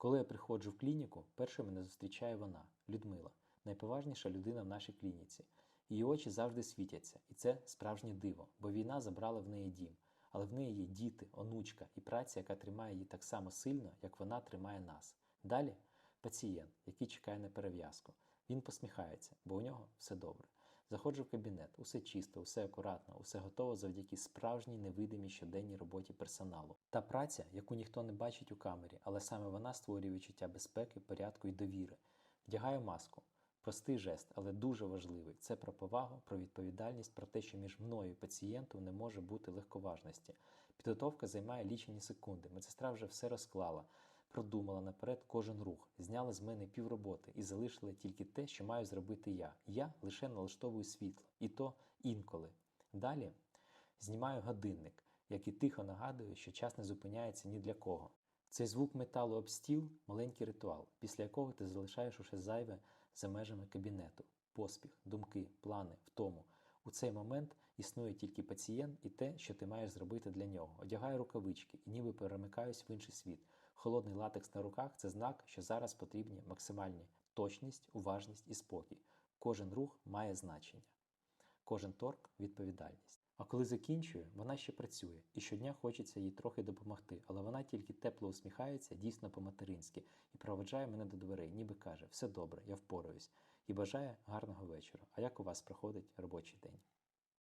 Коли я приходжу в клініку, першою мене зустрічає вона, Людмила, найповажніша людина в нашій клініці. Її очі завжди світяться, і це справжнє диво, бо війна забрала в неї дім. Але в неї є діти, онучка і праця, яка тримає її так само сильно, як вона тримає нас. Далі пацієнт, який чекає на перев'язку. Він посміхається, бо у нього все добре. Заходжу в кабінет, усе чисто, усе акуратно, усе готово завдяки справжній невидимій щоденній роботі персоналу. Та праця, яку ніхто не бачить у камері, але саме вона створює відчуття безпеки, порядку і довіри. Вдягаю маску. Простий жест, але дуже важливий. Це про повагу, про відповідальність, про те, що між мною і пацієнтом не може бути легковажності. Підготовка займає лічені секунди. Медсестра вже все розклала, продумала наперед кожен рух, зняла з мене півроботи і залишила тільки те, що маю зробити я. Я лише налаштовую світло, і то інколи. Далі знімаю годинник, який тихо нагадує, що час не зупиняється ні для кого. Цей звук металу об стіл маленький ритуал, після якого ти залишаєш усе зайве за межами кабінету, поспіх, думки, плани, втому. У цей момент існує тільки пацієнт і те, що ти маєш зробити для нього. Одягаю рукавички і ніби перемикаюсь в інший світ. Холодний латекс на руках це знак, що зараз потрібні максимальні точність, уважність і спокій. Кожен рух має значення. Кожен торк відповідальність. А коли закінчую, вона ще працює, і щодня хочеться їй трохи допомогти, але вона тільки тепло усміхається, дійсно по-материнськи, і проведжає мене до дверей, ніби каже: все добре, я впораюсь, і бажає гарного вечора. А як у вас проходить робочий день?